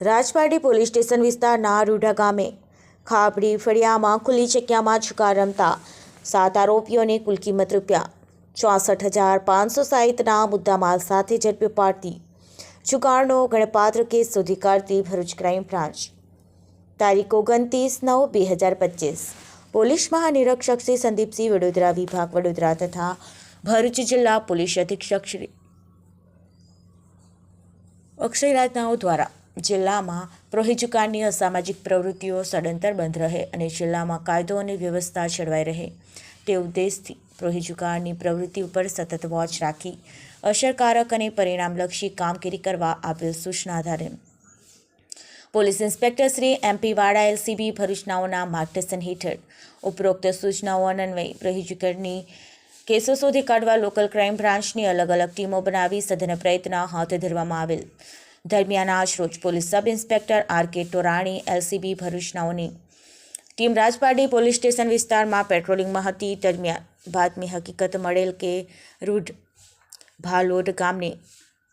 Rajpardi police station વિસ્તારના રૂઢા ગામે ખાપડી ફળિયામાં ખુલ્લી જગ્યામાં છુકા રમતા સાત આરોપીઓને કુલ કિંમત રૂપિયા ચોસઠ હજાર પાંચસો સાહીઠના મુદ્દામાલ સાથે ઝડપી પાડતી જુગારનો ગણપાત્ર કેસ શોધી કાઢતી ભરૂચ ક્રાઇમ બ્રાન્ચ. તારીખ ઓગણત્રીસ નવ બે હજાર પચીસ. પોલીસ મહાનિરીક્ષક શ્રી સંદીપસિંહ વડોદરા વિભાગ વડોદરા તથા ભરૂચ જિલ્લા પોલીસ અધિક્ષક શ્રી અક્ષય રાજનાઓ દ્વારા જિલ્લામાં પ્રોહિજુકારની અસામાજિક પ્રવૃત્તિઓ સદંતર બંધ રહે અને જિલ્લામાં કાયદો અને વ્યવસ્થા જળવાઈ રહે. તે ઉદ્દેશથી પ્રોહિજુકારની પ્રવૃત્તિ ઉપર સતત વોચ રાખી, અસરકારક અને પરિણામલક્ષી કામગીરી કરવા આપેલ સૂચના આધારે. Police inspector Shri MP Vada LCB ભરૂચનાઓના માર્ગદર્શન હેઠળ ઉપરોક્ત સૂચનાઓ અન્વયે પ્રહિજુકરની કેસો શોધી કાઢવા લોકલ ક્રાઇમ બ્રાન્ચની અલગ અલગ ટીમો બનાવી સઘન પ્રયત્ન હાથ ધરવામાં આવેલ. દરમિયાન આજરોજ police sub inspector R K Torani LCB ભરૂચનાઓની team Rajpardi police station વિસ્તારમાં પેટ્રોલિંગમાં હતી. દરમિયાન બાતમી હકીકત મળેલ કે રૂઢ ભાલોડ ગામની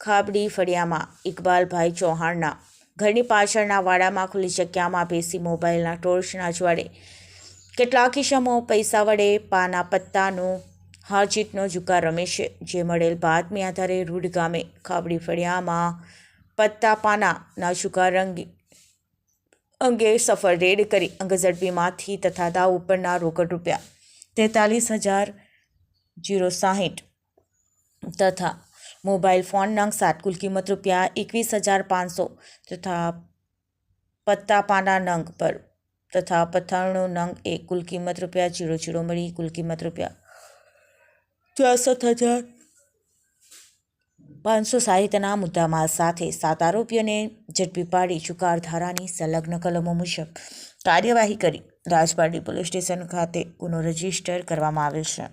ખાબડી ફળિયામાં ઇકબાલભાઈ ચૌહાણના ઘરની પાછળના વાડામાં ખુલ્લી જગ્યામાં બેસી મોબાઈલના ટોર્ચના જ્વાળે કેટલાક ઇસમો પૈસા વડે પાના પત્તાનો, હારજીતનો જુકાર રમે છે. જે મળેલ બાતમી આધારે રૂઢ ગામે ખાબડી ફળિયામાં પત્તા પાનાના જુગાર અંગે અંગે સફળ રેડ કરી અંગઝડપીમાંથી તથા દાવ ઉપરના રોકડ રૂપિયા તેતાલીસ હજાર જીરો સાહીઠ તથા મોબાઈલ ફોન નંગ સાત કુલ કિંમત રૂપિયા એકવીસ હજાર પાંચસો તથા પત્તા પાના નંગ પર તથા પથ્થરનો નંગ એક કુલ કિંમત રૂપિયા જીરો જીરો મળી કુલ કિંમત રૂપિયા ચોસઠ હજાર પાંચસો સાહિત્યના મુદ્દામાં સાથે સાત આરોપીઓને ઝડપી પાડી ચુકારધારાની સંલગ્ન કલમો મુજબ કાર્યવાહી કરી રાજપારડી પોલીસ સ્ટેશન ખાતે ગુનો રજિસ્ટર કરવામાં આવેલ છે.